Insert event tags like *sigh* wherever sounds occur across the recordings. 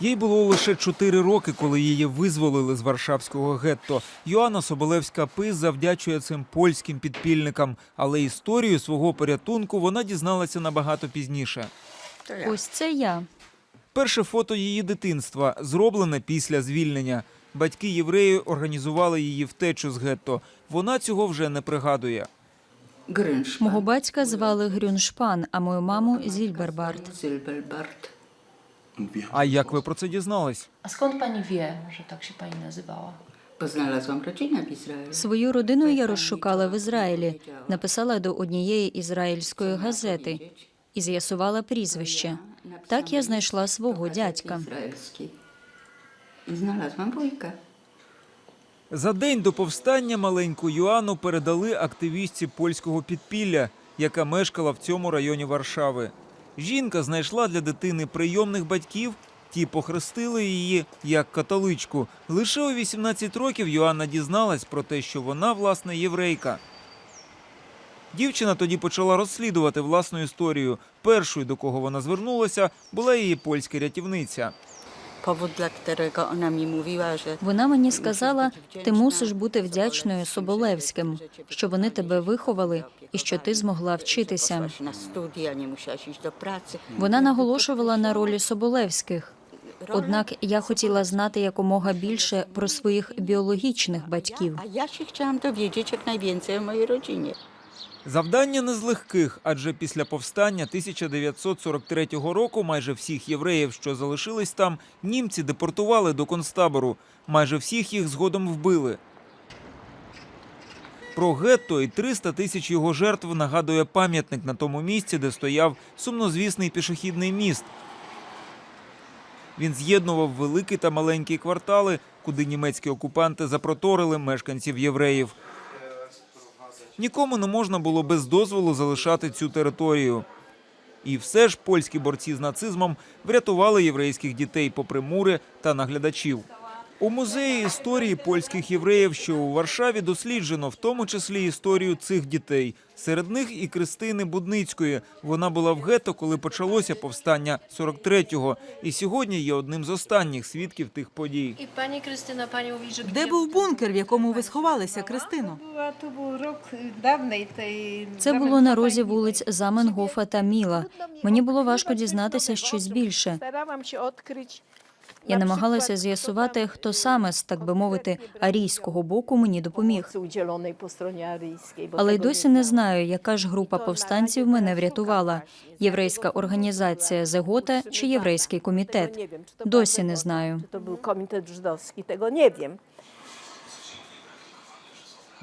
Їй було лише чотири роки, коли її визволили з Варшавського гетто. Йоанна Соболевська Пис завдячує цим польським підпільникам, але історію свого порятунку вона дізналася набагато пізніше. Ось це я. Перше фото її дитинства зроблене після звільнення. Батьки євреї організували її втечу з гетто. Вона цього вже не пригадує. Мого батька звали Грюншпан, а мою маму Зільбербард. А як ви про це дізнались? A skąd pani wie, że tak się pani nazywała? Bo znalazłam rodzinę w Izraelu. Свою родину я розшукала в Ізраїлі, написала до однієї ізраїльської газети і з'ясувала прізвище. Так я знайшла свого дядька. За день до повстання маленьку Йоанну передали активістці польського підпілля, яка мешкала в цьому районі Варшави. Жінка знайшла для дитини прийомних батьків, ті похрестили її як католичку. Лише у 18 років Йоанна дізналась про те, що вона, власне, єврейка. Дівчина тоді почала розслідувати власну історію. Першою, до кого вона звернулася, була її польська рятівниця. Powód, dla którego ona mi mówiła, że Вона мені сказала: ти мусиш бути вдячною Соболевським, що вони тебе виховали і що ти змогла вчитися. na studia, nie musiałaś iść do pracy. Вона наголошувала на ролі Соболевських. Однак я хотіла знати якомога більше про своїх біологічних батьків. A ja się chciałam dowiedzieć jak najwięcej o mojej rodzinie. Завдання не з легких, адже після повстання 1943 року майже всіх євреїв, що залишились там, німці депортували до концтабору. Майже всіх їх згодом вбили. Про гетто і 300 тисяч його жертв нагадує пам'ятник на тому місці, де стояв сумнозвісний пішохідний міст. Він з'єднував великі та маленькі квартали, куди німецькі окупанти запроторили мешканців євреїв. Нікому не можна було без дозволу залишати цю територію. І все ж польські борці з нацизмом врятували єврейських дітей попри мури та наглядачів. У музеї історії польських євреїв, що у Варшаві, досліджено в тому числі історію цих дітей. Серед них і Кристини Будницької. Вона була в гетто, коли почалося повстання 43-го, і сьогодні є одним з останніх свідків тих подій. Pani Krystyna pani mówi, Де був бункер, в якому ви сховалися, Кристино? Це було на розі вулиць Заменгофа та Міла. Мені було важко дізнатися щось більше. Я намагалася з'ясувати, хто саме з так би мовити арійського боку мені допоміг. Але й досі не знаю, яка ж група повстанців мене врятувала: єврейська організація Зегота чи єврейський комітет. Досі не знаю.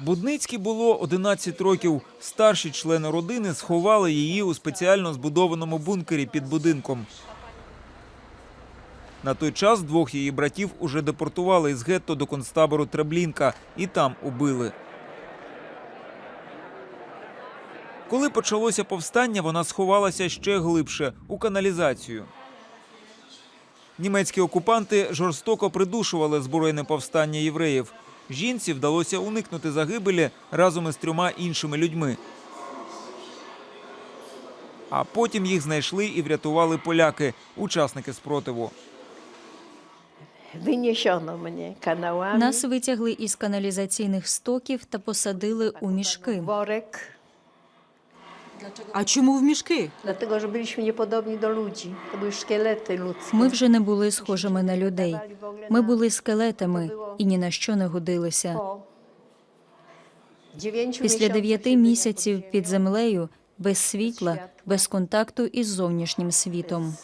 Будницькій було 11 років. Старші члени родини сховали її у спеціально збудованому бункері під будинком. На той час двох її братів уже депортували із гетто до концтабору Треблінка і там убили. Коли почалося повстання, вона сховалася ще глибше у каналізацію. Німецькі окупанти жорстоко придушували збройне повстання євреїв. Жінці вдалося уникнути загибелі разом із трьома іншими людьми. А потім їх знайшли і врятували поляки, учасники спротиву. *laughs* Нас витягли із каналізаційних стоків та посадили у мішки. А чому в мішки? Ми вже не були схожими на людей. Ми були скелетами і ні на що не годилися. Після дев'яти місяців під землею, без світла, без контакту із зовнішнім світом.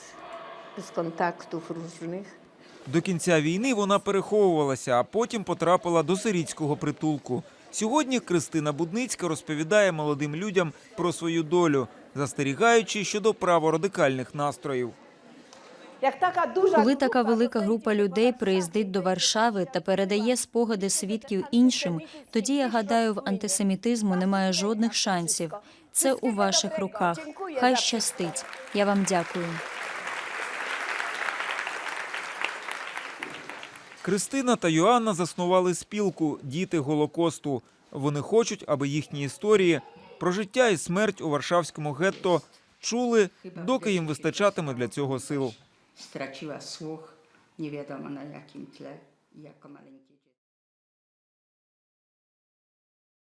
bez kontaktów różnych. До кінця війни вона переховувалася, а потім потрапила до сирійського притулку. Сьогодні Кристина Будницька розповідає молодим людям про свою долю, застерігаючи щодо праворадикальних настроїв. Коли така велика група людей приїздить до Варшави та передає спогади свідків іншим, тоді я гадаю, в антисемітизму немає жодних шансів. Це у ваших руках. Хай щастить. Я вам дякую. Кристина та Йоанна заснували спілку Діти Голокосту. Вони хочуть, аби їхні історії про життя і смерть у Варшавському гетто чули, доки їм вистачатиме для цього сил. Страчила слух, невідомо на яким тле, як dziecko.